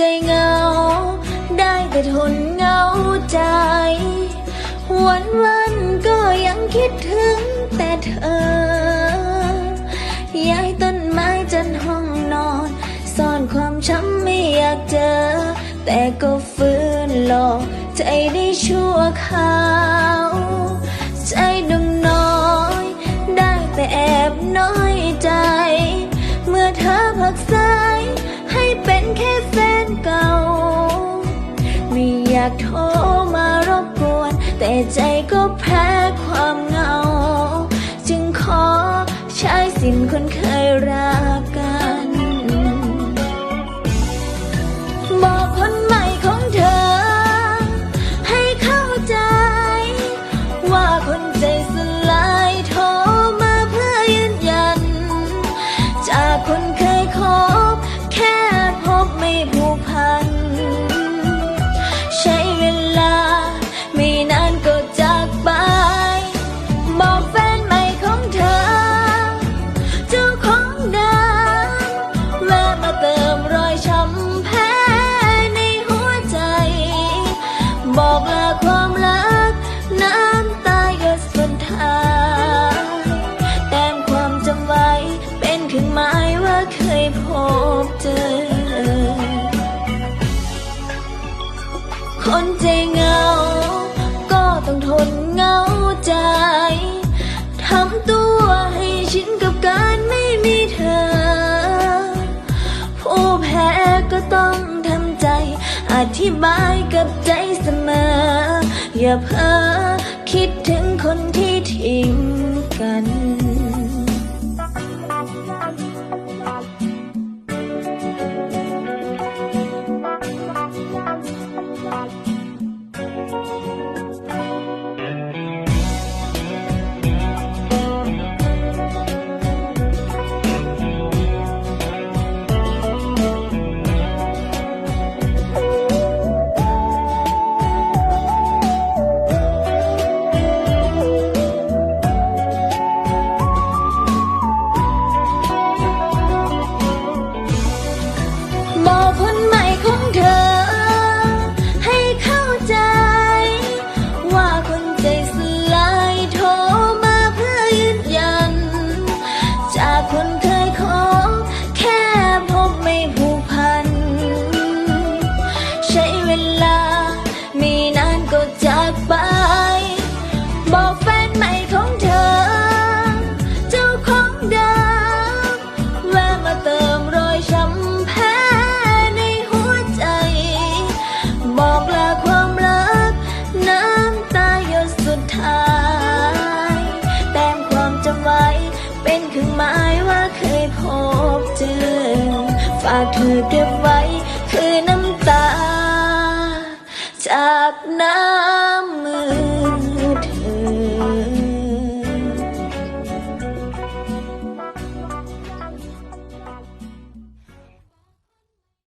ค แต่ทนเหงาใจ วันวันก็ยังคิดถึงแต่เธอ ย้ายต้นไม้จนห้องนอน ซ่อนความช้ำไม่อยากเจอ แต่ก็ฟื้นหลอกใจได้ชั่วคราว ใจดำน้อย ได้แต่แอบน้อยากโทรมารบกวน แต่ใจก็แพ้ความเหงา จึงขอใช้สินคนเคยรัก คนใจเหงา ก็ต้องทนเหงาใจ ทำตัวให้ชินกับการไม่มีเธอ ผู้แพ้ก็ต้องทำใจ อธิบายกับใจเสมอ อย่าเพ้อคิดถึงคนที่ทิ้งกันากเธอเก็บไว้ คือน้ำตา จากน้ำ